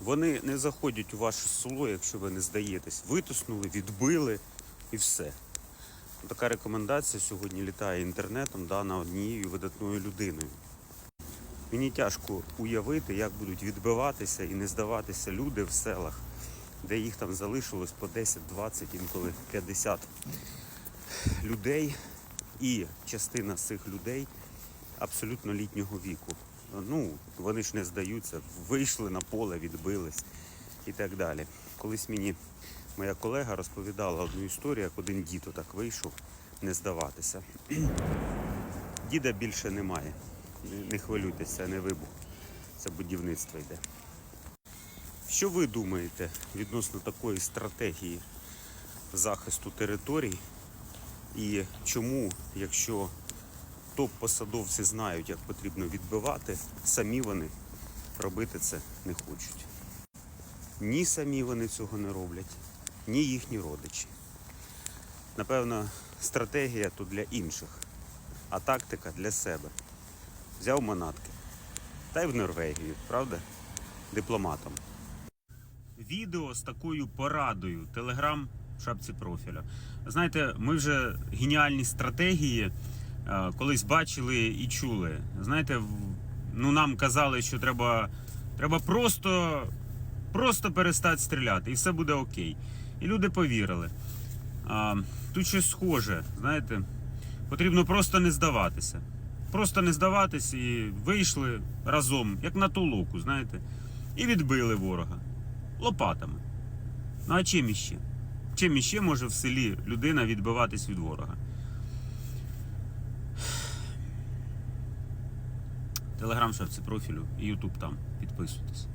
Вони не заходять у ваше село, якщо ви не здаєтесь. Витиснули, відбили і все. Така рекомендація сьогодні літає інтернетом, дана однією видатною людиною. Мені тяжко уявити, як будуть відбиватися і не здаватися люди в селах, де їх там залишилось по 10, 20, інколи 50 людей. І частина з цих людей абсолютно літнього віку. Ну, вони ж не здаються, вийшли на поле, відбились і так далі. Колись мені моя колега розповідала одну історію, як один дід так вийшов не здаватися. Діда більше немає. Не- це не вибух. Це будівництво йде. Що ви думаєте відносно такої стратегії захисту територій? І чому, якщо топ-посадовці знають, як потрібно відбивати, самі вони робити це не хочуть? Ні самі вони цього не роблять, ні їхні родичі. Напевно, стратегія то для інших, а тактика для себе. Взяв манатки. Та й в Норвегію, правда? Дипломатом. Відео з такою порадою. Телеграм в шапці профіля. Знаєте, ми вже геніальні стратегії колись бачили і чули. Знаєте, ну нам казали, що треба, треба просто, просто перестати стріляти, і все буде окей. І люди повірили. А, тут щось схоже, знаєте, потрібно просто не здаватися. Просто не здаватись і вийшли разом, як на толоку, знаєте, і відбили ворога лопатами. Ну а чим іще? Чим іще може в селі людина відбиватись від ворога? Телеграм шапці профілю і Ютуб там. Підписуйтесь.